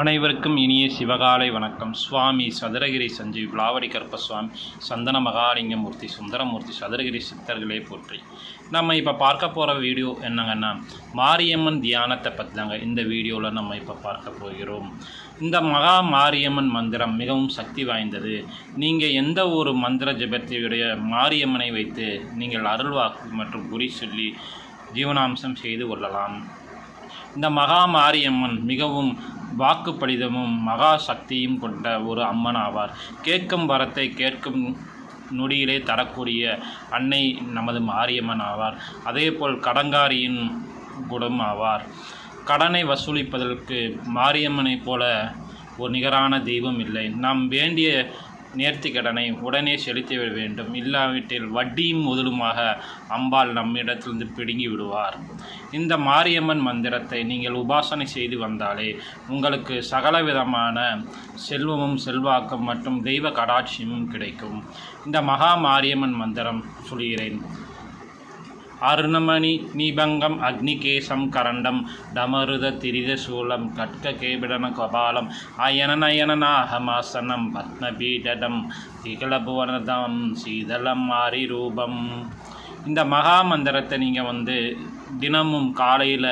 அனைவருக்கும் இனிய சிவகாலை வணக்கம். சுவாமி சதுரகிரி சஞ்சீவ் விளாவடி கருப்பசுவாமி சந்தன மகாலிங்கமூர்த்தி சுந்தரமூர்த்தி சதுரகிரி சித்தர்களே போற்றி. நம்ம இப்போ பார்க்க போகிற வீடியோ என்னங்கன்னா மாரியம்மன் தியானத்தை பற்றி தாங்க இந்த வீடியோவில் நம்ம இப்போ பார்க்க போகிறோம். இந்த மகா மாரியம்மன் மந்திரம் மிகவும் சக்தி வாய்ந்தது. நீங்கள் எந்த ஒரு மந்திர ஜபத்தையுடைய மாரியம்மனை வைத்து நீங்கள் அருள்வாக்கு மற்றும் குறி சொல்லி ஜீவனாம்சம் செய்து கொள்ளலாம். இந்த மகா மாரியம்மன் மிகவும் வாக்குப்படிதமும் மகா சக்தியும் கொண்ட ஒரு அம்மன் ஆவார். கேட்கும் வரத்தை கேட்கும் நொடியிலே தரக்கூடிய அன்னை நமது மாரியம்மன் ஆவார். அதேபோல் கடங்காரியின் குடம் ஆவார். கடனை வசூலிப்பதற்கு மாரியம்மனைப் போல ஒரு நிகரான தெய்வம் இல்லை. நாம் வேண்டிய நேர்த்தி கடனை உடனே செலுத்திவிட வேண்டும். இல்லாவிட்டில் வட்டியும் முதலுமாக அம்பாள் நம்மிடத்திலிருந்து பிடுங்கி விடுவார். இந்த மாரியம்மன் மந்திரத்தை நீங்கள் உபாசனை செய்து வந்தாலே உங்களுக்கு சகலவிதமான செல்வமும் செல்வாக்கும் மற்றும் தெய்வ கடாட்சியமும் கிடைக்கும். இந்த மகா மாரியம்மன் மந்திரம் சொல்கிறேன் அருணமணி நீபங்கம் அக்னிகேசம் கரண்டம் டமருத திரித சூலம் கட்க கேபிடன கபாலம் அயனநயனநாகமாசனம் பத்மபீடடம் திகழபுவனதம் சீதளம் மாரி ரூபம் இந்த மகா மந்திரத்தை நீங்கள் வந்து தினமும் காலையில்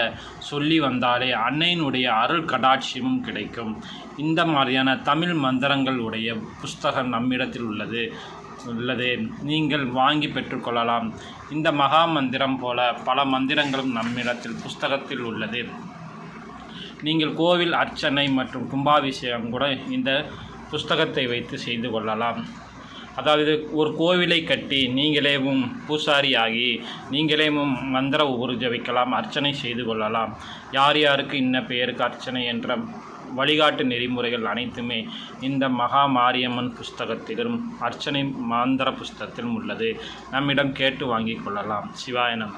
சொல்லி வந்தாலே அன்னையினுடைய அருள் கடாட்சியமும் கிடைக்கும். இந்த மாதிரியான தமிழ் மந்திரங்களுடைய புஸ்தகம் நம்மிடத்தில் உள்ளது. உள்ளது. நீங்கள் வாங்கி பெற்றுக்கொள்ளலாம் இந்த மகா மந்திரம் போல பல மந்திரங்களும் நம்மிடத்தில் புஸ்தகத்தில் உள்ளது. நீங்கள் கோவில் அர்ச்சனை மற்றும் கும்பாபிஷேகம் கூட இந்த புஸ்தகத்தை வைத்து செய்து கொள்ளலாம். அதாவது ஒரு கோவிலை கட்டி நீங்களேவும் பூசாரியாகி நீங்களேவும் மந்திர உருஜ வைக்கலாம் அர்ச்சனை செய்து கொள்ளலாம். யார் யாருக்கு இன்ன பெயருக்கு அர்ச்சனை என்ற வழிகாட்டு நெறிமுறைகள் அனைத்துமே இந்த மகா மாரியம்மன் புஸ்தகத்திலும் அர்ச்சனை மாந்திர புஸ்தகத்திலும் உள்ளது. நம்மிடம் கேட்டு வாங்கிக் கொள்ளலாம். சிவாய நம.